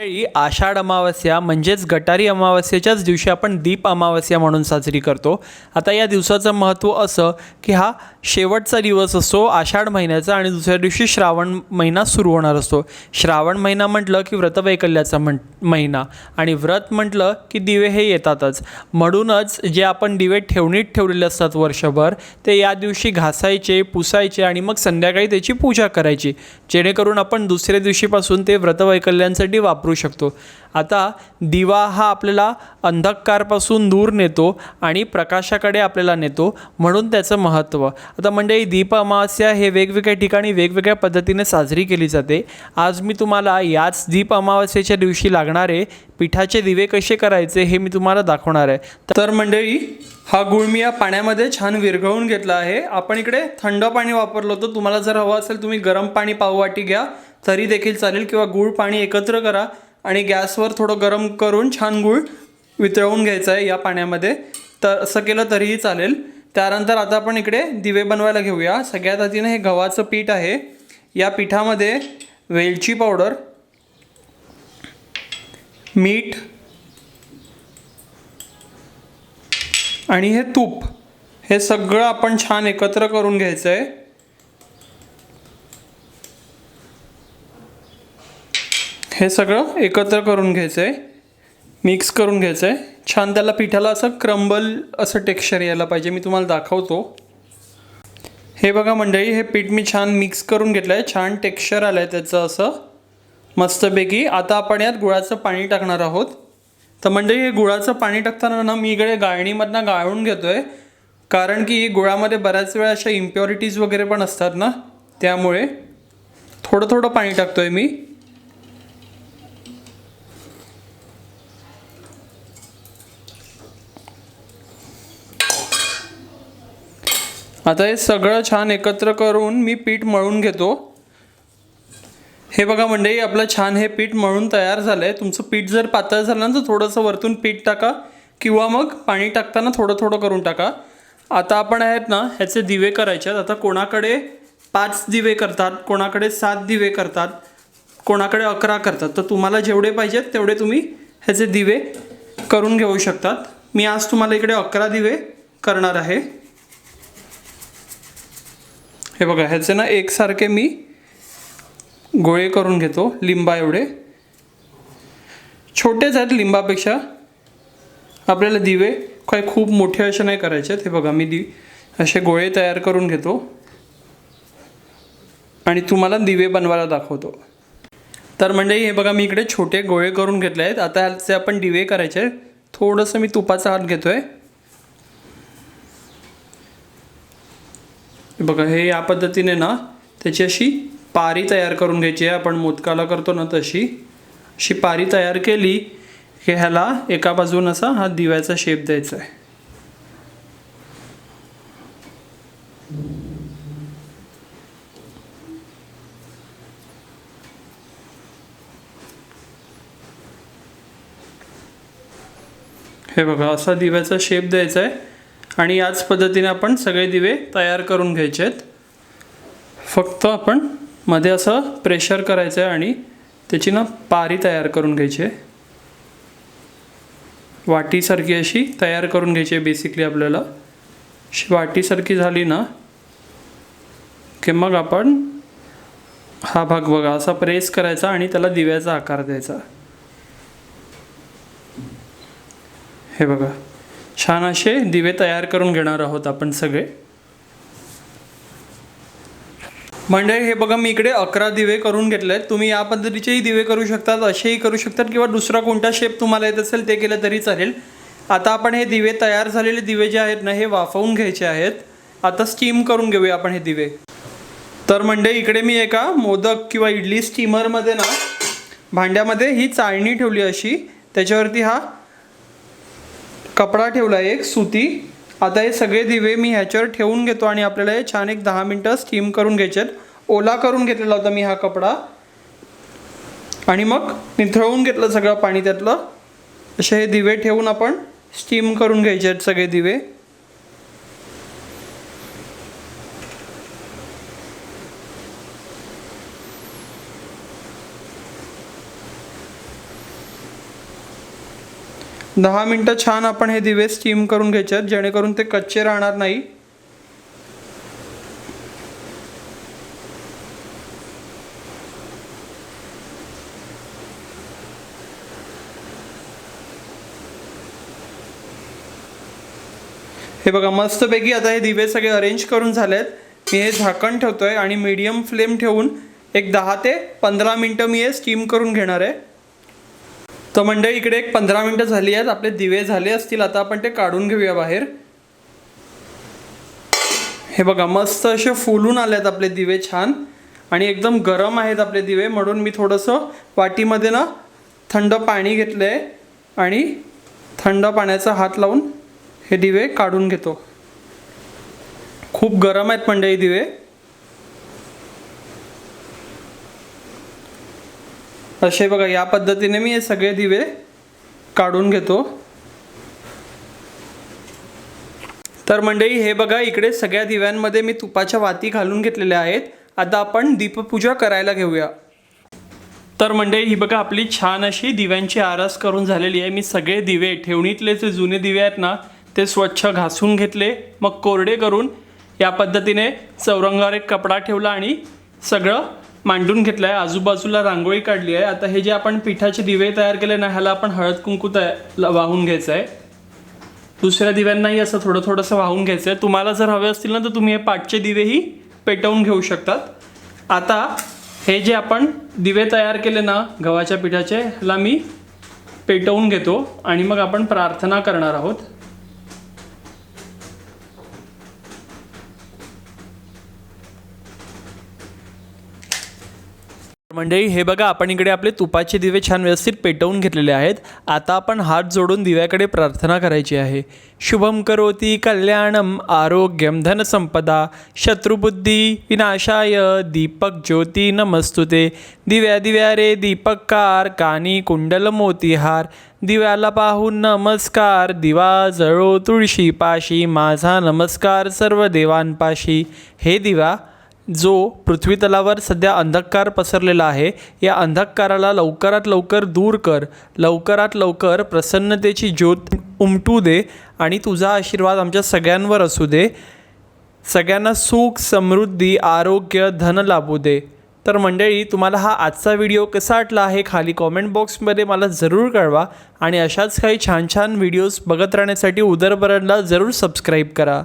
ही आषाढ अमावस्या म्हणजेच गटारी अमावस्येच्याच दिवशी आपण दीप अमावस्या म्हणून साजरी करतो. आता या दिवसाचं महत्त्व असं की हा शेवटचा दिवस असतो आषाढ महिन्याचा आणि दुसऱ्या दिवशी श्रावण महिना सुरू होणार असतो. श्रावण महिना म्हटलं की व्रतवैकल्याचा म्हण महिना आणि व्रत म्हटलं की दिवे हे येतातच. म्हणूनच जे आपण दिवे ठेवणीत ठेवलेले असतात वर्षभर ते या दिवशी घासायचे पुसायचे आणि मग संध्याकाळी त्याची पूजा करायची. जेणेकरून आपण दुसऱ्या दिवशीपासून ते व्रतवैकल्यांसाठी वापरू शकतो. आता दिवा हा आपल्याला अंधकारपासून दूर नेतो आणि प्रकाशाकडे आपल्याला नेतो म्हणून त्याचं महत्त्व. आता मंडळी दीप अमावस्या हे वेगवेगळ्या ठिकाणी वेगवेगळ्या पद्धतीने साजरी केली जाते. आज मी तुम्हाला याच दीप अमावस्येच्या दिवशी लागणारे पिठाचे दिवे कसे करायचे हे मी तुम्हाला दाखवणार आहे. तर मंडळी हा गुळ मी या पाण्यामध्ये छान विरघळून घेतला आहे. आपण इकडे थंड पाणी वापरलं होतं तुम्हाला जर हवं असेल तुम्ही गरम पाणी पाववाटी घ्या. तरी देखील चालेल किंवा गूळ पाणी एकत्र करा आणि गॅसवर थोडं गरम करून छान गूळ वितळवून घ्यायचं आहे या पाण्यामध्ये. तर असं केलं तरीही चालेल. त्यानंतर आता आपण इकडे दिवे बनवायला घेऊया. सगळ्यात आधीनं हे गव्हाचं पीठ आहे. या पिठामध्ये वेलची पावडर मीठ आणि हे तूप. हे सगळं आपण छान एकत्र करून घ्यायचं आहे हे सगळं एकत्र करून घ्यायचं आहे मिक्स करून घ्यायचं आहे छान त्याला पिठाला असं क्रंबल असं टेक्स्चर यायला पाहिजे. मी तुम्हाला दाखवतो. हे बघा मंडळी हे पीठ मी छान मिक्स करून घेतलं आहे छान टेक्स्चर आलं आहे त्याचं असं. मस्तपैकी. आता आपण यात गुळाचं पाणी टाकणार आहोत. तर मंडळी हे गुळाचं पाणी टाकताना ना मी इकडे गाळणीमधनं गाळून घेतो आहे कारण की गुळामध्ये बऱ्याच वेळा अशा इम्प्युरिटीज वगैरे पण असतात ना. त्यामुळे थोडं थोडं पाणी टाकतो आहे मी. आता हे सगळं छान एकत्र करून मी पीठ मळून घेतो. हे बघा मंडळी आपलं छान हे पीठ मळून तयार झालं आहे तुमचं पीठ जर पातळ झालं ना तर थोडंसं वरतून पीठ टाका किंवा मग पाणी टाकताना थोडं थोडं करून टाका. आता आपण आहेत ना ह्याचे दिवे करायचे आहेत. आता कोणाकडे पाच दिवे करतात कोणाकडे सात दिवे करतात कोणाकडे अकरा करतात तर तुम्हाला जेवढे पाहिजेत तेवढे तुम्ही ह्याचे दिवे करून घेऊ शकतात. मी आज तुम्हाला इकडे अकरा दिवे करणार आहे. हे बघा ह्याचे ना एकसारखे मी गोळे करून घेतो लिंबा एवढे. छोटेच आहेत लिंबापेक्षा. आपल्याला दिवे काय खूप मोठे असे नाही करायचे हे बघा मी दि असे गोळे तयार करून घेतो. आणि तुम्हाला दिवे बनवायला दाखवतो. तर म्हणजे हे बघा मी इकडे छोटे गोळे करून घेतले आहेत. आता ह्याचे आपण दिवे करायचे थोडंसं मी तुपाचा हात घेतो आहे बघा हे या पद्धतीने ना त्याची अशी पारी तयार करून घ्यायची आहे. आपण मोदकाला करतो ना तशी. अशी पारी तयार केली की ह्याला एका बाजून असा हा दिव्याचा शेप द्यायचा आहे. हे बघा असा दिव्याचा शेप द्यायचा आहे. आणि याच पद्धतीने आपण सगळे दिवे तयार करून घ्यायचे आहेत. फक्त आपण मध्ये असं प्रेशर करायचं आहे आणि त्याची ना पारी तयार करून घ्यायची आहे. वाटीसारखी अशी तयार करून घ्यायची आहे बेसिकली आपल्याला. अशी वाटीसारखी झाली ना की मग आपण हा भाग बघा असा प्रेस करायचा आणि त्याला दिव्याचा आकार द्यायचा. हे बघा. छान असे दिवे तयार करून घेणार आहोत आपण सगळे. मंडळी हे बघा मी इकडे अकरा दिवे करून घेतले आहेत तुम्ही या पद्धतीचेही दिवे करू शकतात असेही करू शकतात किंवा दुसरा कोणता शेप तुम्हाला येत असेल ते केलं तरी चालेल. आता आपण हे दिवे तयार झालेले दिवे जे आहेत ना हे वाफवून घ्यायचे आहेत. आता स्टीम करून घेऊया आपण हे दिवे. तर मंडळी इकडे मी एका मोदक किंवा इडली स्टीमरमध्ये ना भांड्यामध्ये ही चाळणी ठेवली अशी. त्याच्यावरती हा कपडा ठेवला आहे एक सुती. आता हे सगळे दिवे मी ह्याच्यावर ठेवून घेतो आणि आपल्याला हे छान एक दहा मिनटं स्टीम करून घ्यायचे आहेत. ओला करून घेतलेला होता मी हा कपडा. आणि मग निथळवून घेतलं सगळं पाणी त्यातलं. असे हे दिवे ठेवून आपण स्टीम करून घ्यायचे आहेत सगळे दिवे. दहा मिनटं छान आपण हे दिवे स्टीम करून घ्यायचे आहेत जेणेकरून ते कच्चे राहणार नाही. हे बघा मस्तपैकी आता हे दिवे सगळे अरेंज करून झालेत. मी हे झाकण ठेवतोय आणि मीडियम फ्लेम ठेवून एक दहा ते पंधरा मिनटं मी हे स्टीम करून घेणार आहे. तर मंडळी इकडे एक पंधरा मिनटं झाली आहेत. आपले दिवे झाले असतील आता आपण ते काढून घेऊया बाहेर. हे बघा मस्त असे फुलून आले आहेत आपले दिवे छान. आणि एकदम गरम आहेत आपले दिवे म्हणून मी थोडंसं वाटीमध्ये ना थंड पाणी घेतलं आहे आणि थंड पाण्याचा हात लावून हे दिवे काढून घेतो. खूप गरम आहेत मंडळी दिवे. असे बघा या पद्धतीने मी हे सगळे दिवे काढून घेतो. तर मंडळी हे बघा इकडे सगळ्या दिव्यांमध्ये मी तुपाच्या वाती घालून घेतलेल्या आहेत. आता आपण दीपपूजा करायला घेऊया. तर मंडळी ही बघा आपली छान अशी दिव्यांची आरस करून झालेली आहे. मी सगळे दिवे ठेवणीतले जे जुने दिवे आहेत ना ते स्वच्छ घासून घेतले. मग कोरडे करून या पद्धतीने चौरंगावर एक कपडा ठेवला आणि सगळं मांडून घेतलं आहे आजूबाजूला रांगोळी काढली आहे. आता हे जे आपण पिठाचे दिवे तयार केले ना ह्याला आपण हळद कुंकू तया वाहून घ्यायचं आहे. दुसऱ्या दिव्यांनाही असं थोडं थोडंसं वाहून घ्यायचं आहे. तुम्हाला जर हवे असतील ना तर तुम्ही हे पाठचे दिवेही पेटवून घेऊ शकतात. आता हे जे आपण दिवे तयार केले ना गव्हाच्या पिठाचे ह्याला मी पेटवून घेतो आणि मग आपण प्रार्थना करणार आहोत. मंडळी हे बघा आपण इकडे आपले तुपाचे दिवे छान व्यवस्थित पेटवून घेतलेले आहेत. आता आपण हात जोडून दिव्याकडे प्रार्थना करायची आहे. शुभम करोती कल्याणम आरोग्यम धनसंपदा शत्रुबुद्धी विनाशाय दीपक ज्योती नमस्तुते. दिव्या दिव्या रे दीपककार कानी कुंडल मोतीहार. दिव्याला पाहून नमस्कार दिवा जळो तुळशी पाशी माझा नमस्कार सर्व देवांपाशी. हे दिवा जो पृथ्वीतलावर सध्या अंधकार पसरलेला आहे या अंधकाराला लवकरात लवकर दूर कर. लवकरात लवकर प्रसन्नतेची ज्योत उमटू दे आणि तुझा आशीर्वाद आमच्या सगळ्यांवर असू दे. सगळ्यांना सुख समृद्धी आरोग्य धन लाभू दे. तर मंडळी तुम्हाला हा आजचा व्हिडिओ कसा वाटला आहे खाली कॉमेंट बॉक्समध्ये मला जरूर कळवा आणि अशाच काही छान छान व्हिडिओज बघत राहण्यासाठी उदरबरणला जरूर सबस्क्राईब करा.